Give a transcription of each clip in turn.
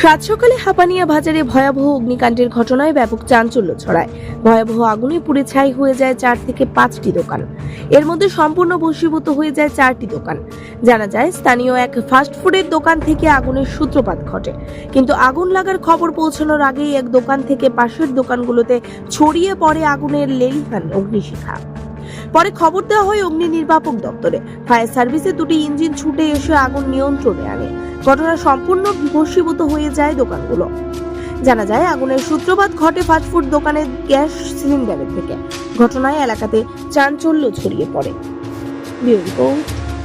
সাত সকালে হাপানিয়া বাজারে ভয়াবহ অগ্নিকাণ্ডের ঘটনায় ব্যাপক চাঞ্চল্য ছড়ায়। ভয়াবহ আগুনে পুড়ে ছাই হয়ে যায় চার থেকে পাঁচটি দোকান। এর মধ্যে সম্পূর্ণ ভস্মীভূত হয়ে যায় চারটি দোকান। জানা যায়, স্থানীয় এক ফাস্টফুডের দোকান থেকে আগুনের সূত্রপাত ঘটে। কিন্তু আগুন লাগার খবর পৌঁছানোর আগেই এক দোকান থেকে পাশের দোকানগুলোতে ছড়িয়ে পড়ে আগুনের লেলিহান অগ্নিশিখা। পরে খবর দেওয়া হয় অগ্নি নির্বাপক দপ্তরে। ফায়ার সার্ভিসের দুটি ইঞ্জিন ছুটে এসে আগুন নিয়ন্ত্রণে আনে। ঘটনা সম্পূর্ণ ভস্মীভূত হয়ে যায় দোকানগুলো। জানা যায় আগুনের সূত্রপাত ঘটে ফাস্টফুড দোকানের গ্যাস সিলিন্ডারের থেকে ঘটনায় এলাকাতে চাঞ্চল্য ছড়িয়ে পড়ে।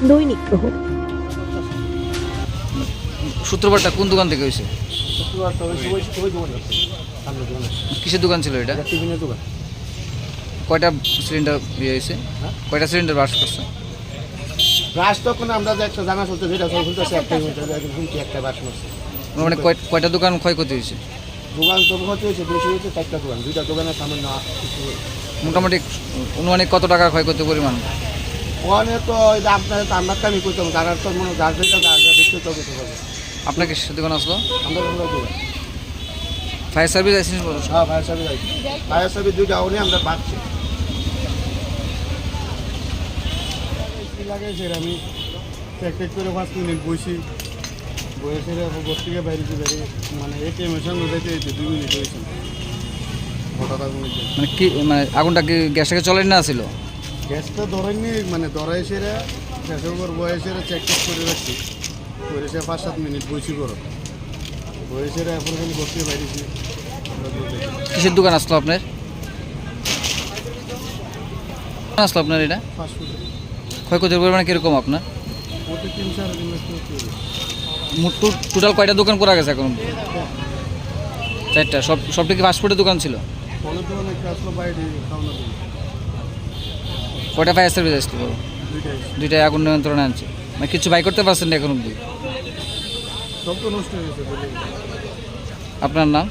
দৈনিক প্রহর। সূত্রপাতটা কোন দোকান থেকে হয়েছে? কিসের দোকান ছিল এটা টিফিনের দোকান। কয়টা সিলিন্ডার ইয়ে হয়েছে? কয়টা সিলিন্ডার বাস করছে? রাস তখন আমরা যে একটা জানা চলতে যেটা সব খুলতেছে একটাই একটা বাস মারছে মানে কয়- কয়টা? দোকান ক্ষয়ক্ষতি হয়েছে? দোকান তো হচ্ছে হয়েছে বেশি হয়েছে চারটা দোকান। দুইটা দোকানের সামনে না মোটামুটি অনুমানিক কত টাকার ক্ষয়ক্ষতি পরিমাণ? ওখানে তো আপনার আমরা কামি করতাম যারা তো মনে যার যেটা যার যা দেখতে তো করতে পারবে। আপনাকে সে দোকান আসলো আমরা দোকান। ফায়ার সার্ভিস আইসেন্স হ্যাঁ ফায়ার সার্ভিস আছে ফায়ার সার্ভিস দুইটা উনি আমরা পাচ্ছি। কি লাগে স্যার আমি চেক টেক করে পাঁচ মিনিট বসি। বসে ঘর থেকে বাইরে বাইরে মানে এটিএমের সঙ্গে যেতে যেতে দুই মিনিট হয়েছে। হঠাৎ আগুন মানে কি মানে আগুনটা কি গ্যাসটাকে চলে না ছিল? গ্যাসটা ধরেননি মানে ধরাই সেরা গ্যাসের উপর বয়সেরা চেক টেক করে রাখছি। করে সে পাঁচ সাত মিনিট বসি করো বয়সেরা এখন খালি ঘর থেকে বাইরেছি কিসের দোকান আসলো আপনার? আসলো আপনার এটা? ফাস্ট ফুড ক্ষয়ক্ষতির পরিমাণ কীরকম আপনার। টোটাল কয়টা দোকান করা গেছে এখন? চারটা। সব সবটা কি ফাস্টফুডের দোকান ছিল? কয়টা ফায়ার সার্ভিস আসলো দুইটাই। দুইটাই আগুন নিয়ন্ত্রণে আনছে। মানে কিছু বাই করতে পারছেন না এখন অব্দি আপনার নাম?